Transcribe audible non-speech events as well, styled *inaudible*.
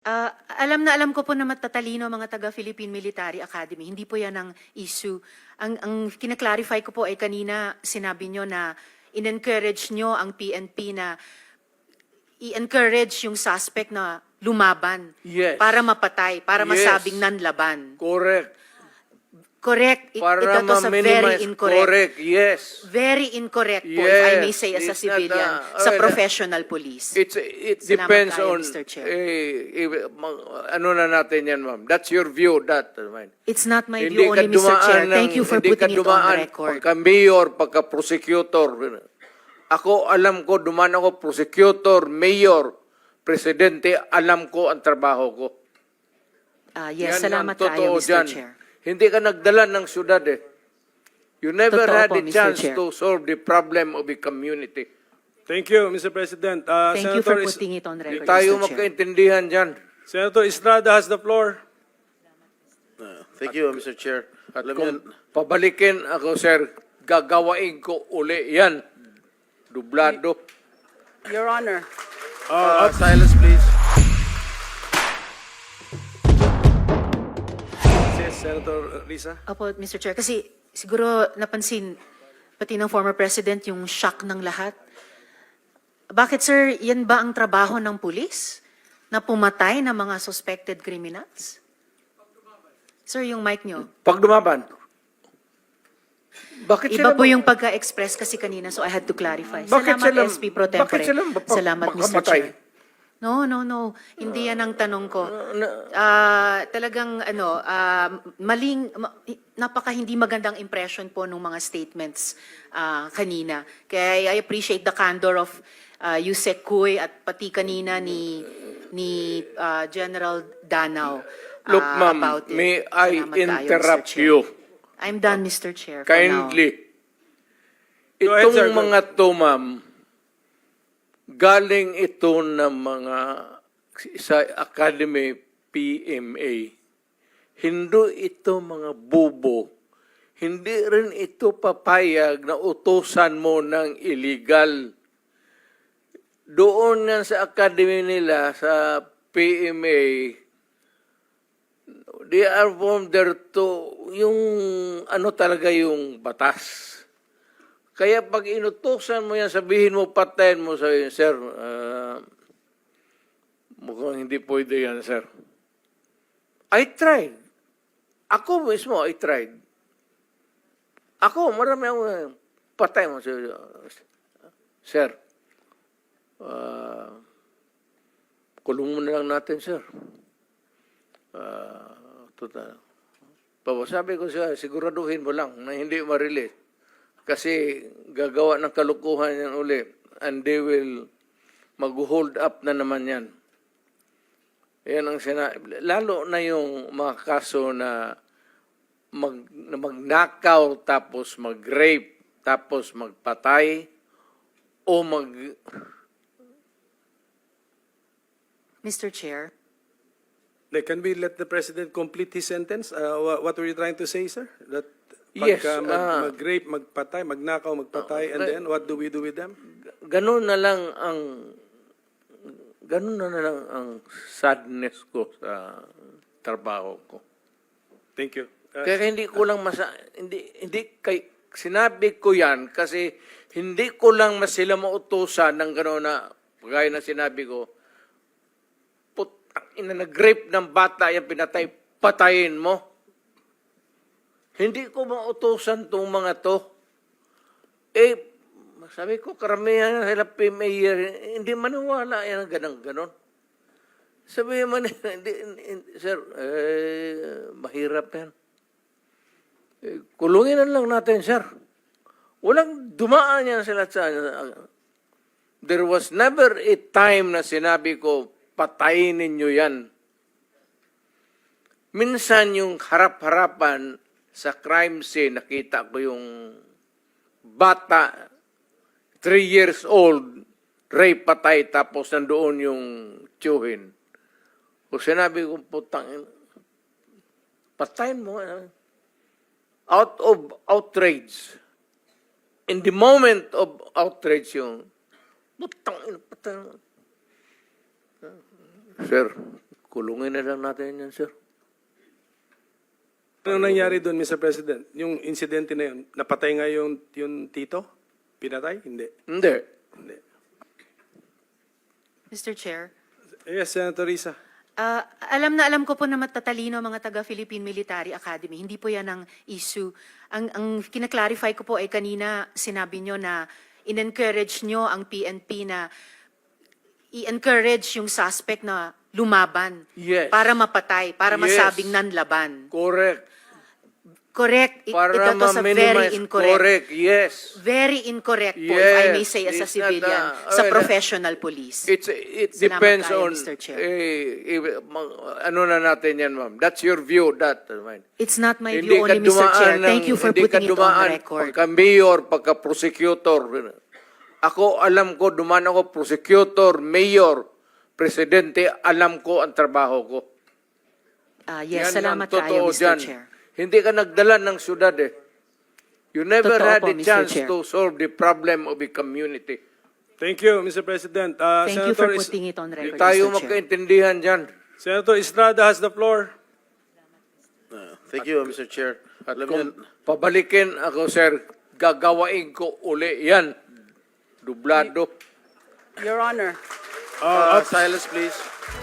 Ah, alam na alam ko po na matatalino ang mga taga Philippine Military Academy. Hindi po 'yan ang issue. Ang ang kina-clarify ko po ay kanina sinabi nyo na in-encourage nyo ang PNP na i-encourage yung suspect na lumaban Yes. para mapatay, para Yes. masabing nanlaban. Correct. Correct. It, Para it, was a very incorrect. Correct, yes. Very incorrect po, if I may Yes, say as a civilian, uh, sa well, professional police. It's, it Salamat depends kayo, on, Mr. Chair. eh, eh, ano na natin yan, ma'am. That's your view, that. uh. It's not my Hindi view only, Mr. Chair. Thank you for putting it on the record. Pagka mayor, pagka prosecutor. Ako, alam ko, dumaan ako prosecutor, mayor, presidente, alam ko ang trabaho ko. Ah, yes, Yan salamat kayo, Mr. dyan. Chair. Hindi ka nagdala ng syudad eh. You never Totoo had po, a Mr. chance Chair. to solve the problem of a community. Thank you, Mr. President. Uh, Thank you for Senator, Is- putting it on record, tayo Mr. Chair. magkaintindihan dyan. Senator Estrada has the floor. Thank you, Mr. Chair. At Alam niyo, kung pabalikin ako, sir, gagawain ko uli yan. Dublado. Your Honor, uh, silence please. Yes, Senator Risa. Opo, Mr. Chair. Kasi siguro napansin, pati ng former president, yung shock ng lahat. Bakit, sir, yan ba ang trabaho ng pulis? Na pumatay ng mga suspected criminals? Sir, yung mic nyo. Pag dumaban. Bakit Iba sila po yung pagka-express kasi kanina, so I had to clarify. Bakit Salamat, sila- SP Pro Tempore. bakit sila mapa- Salamat, Mr. makamatay? Chair. No, no, no. Hindi yan ang tanong ko. Ah, talagang ano, ah, maling ma- napaka hindi magandang impression po ng mga statements ah, kanina. Kaya I appreciate the candor of uh, Yusek Kuy at pati kanina ni ni ah, General Danao. ah, Look, ma'am, about it. may I Salamat interrupt Chair. you I'm done, Mr. Chair. kindly? Go ahead, Itong sir. Mga to, ma'am, galing ito ng mga sa Academy PMA. Hindi ito mga bubo. Hindi rin ito papayag na utusan mo ng illegal. Doon yan sa academy nila, sa PMA, they are from there to, yung ano talaga yung batas. Kaya pag inutusan mo yan, sabihin mo, patayin mo, sabihin, sir, ah, mukhang hindi pwede yan, sir. I tried. Ako mismo, I tried. Ako, marami ako, eh, patay mo, sir. Sir, ah, kulong mo na lang natin, sir. Ah, total. Papa, sabi ko siya, siguraduhin mo lang na hindi ma-release. Kasi gagawa ng kalukuhan yan uli. And they will mag-hold up na naman yan. Yan ang sina Lalo na yung mga kaso na mag, na magnakaw tapos mag-rape tapos magpatay o mag Mr. Chair. Like, Can we let the President complete his sentence? Uh, wha- What were you trying to say, sir? That Yes, pagka mag, ah. mag-rape, magpatay, magnakaw, magpatay, and right. then what do we do with them? ganun na lang ang ganun na lang ang sadness ko sa trabaho ko. Thank you. Uh, Kaya hindi ko lang masa hindi hindi kay sinabi ko 'yan kasi hindi ko lang mas sila mautusan ng gano'n na gaya na sinabi ko putang ina nag-rape ng bata yan pinatay patayin mo. Hindi ko mautusan tong mga to. Eh, sabi ko, karamihan sila PMA, hindi maniwala yan ang ganang-ganon. Sabi man, *laughs* hindi, hindi, sir, eh, mahirap yan. Eh, kulungin na lang natin, sir. Walang dumaan yan sila sa... There was never a time na sinabi ko, patayin ninyo yan. Minsan yung harap-harapan sa crime scene, nakita ko yung bata, three years old, rape patay, tapos nandoon yung tiyuhin. O sinabi ko, putang, patayin mo. ah." Out of outrage. In the moment of outrage yung, putang, mo. Sir, kulungin na lang natin yan, sir. Ano nangyari doon, Mr. President? Yung insidente na yun, napatay nga yung, yung tito? Pinatay? Hindi. Hindi. Hindi. Mr. Chair. Yes, Senator Risa. Ah, alam na alam ko po na matatalino ang mga taga Philippine Military Academy. Hindi po 'yan ang issue. Ang ang kinaklarify ko po ay kanina sinabi nyo na in-encourage nyo ang PNP na i-encourage yung suspect na lumaban Yes. para mapatay, para Yes. masabing nanlaban. Correct. Correct. It, Para ito to sa very ma-minimize. incorrect. Correct, yes. Very incorrect po, if I may say as a it's not, civilian, uh, sa well, professional police. It's, it Salamat depends kayo, on, Mr. Chair. eh, eh, ma- ano na natin yan, ma'am. That's your view, that. mine. It's not my Hindi view only, Mr. Chair. Thank you for hindi ka putting it on dumaan the record. Pagka mayor, pagka prosecutor. Ako, alam ko, dumaan ako prosecutor, mayor, presidente, alam ko ang trabaho ko. Ah, yes, Yan salamat ang kayo, totoo Mr. dyan. Chair. Hindi ka nagdala ng syudad eh. You never Totoo had po, a Mr. chance Chair. to solve the problem of a community. Thank you, Mr. President. Uh, Thank you for Is- putting it on Hindi record, tayo Mr. Chair. magkaintindihan dyan. Senator Estrada has the floor. Uh, Thank you, Mr. Chair. At Alam niyo, kung pabalikin ako, sir, gagawain ko uli yan. Dublado. Your Honor, Uh, uh, silence, please.